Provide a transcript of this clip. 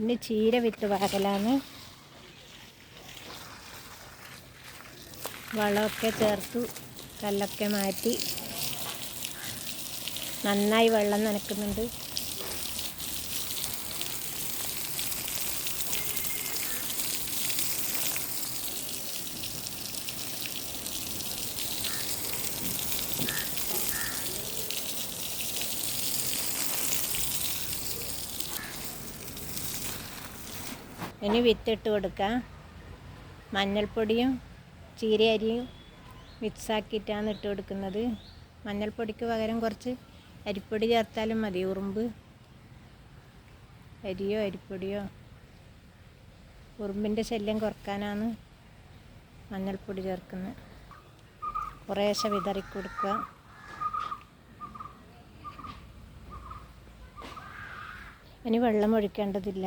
ഇനി ചീര വിത്ത് വാകലാണ് വളമൊക്കെ ചേർത്തു കല്ലൊക്കെ മാറ്റി. നന്നായി വെള്ളം നനക്കുന്നുണ്ട്. ഇനി വിത്തിട്ട് കൊടുക്കാം. മഞ്ഞൾപ്പൊടിയും ചീരയരിയും മിക്സാക്കിയിട്ടാണ് ഇട്ട് കൊടുക്കുന്നത്. മഞ്ഞൾപ്പൊടിക്ക് പകരം കുറച്ച് അരിപ്പൊടി ചേർത്താലും മതി. ഉറുമ്പ് അരിയോ അരിപ്പൊടിയോ. ഉറുമ്പിന്റെ ശല്യം കുറക്കാനാണ് മഞ്ഞൾപ്പൊടി ചേർക്കുന്നത്. കുറേശ്ശെ വിതറി കൊടുക്കുക ഇനി വെള്ളം ഒഴിക്കേണ്ടതില്ല.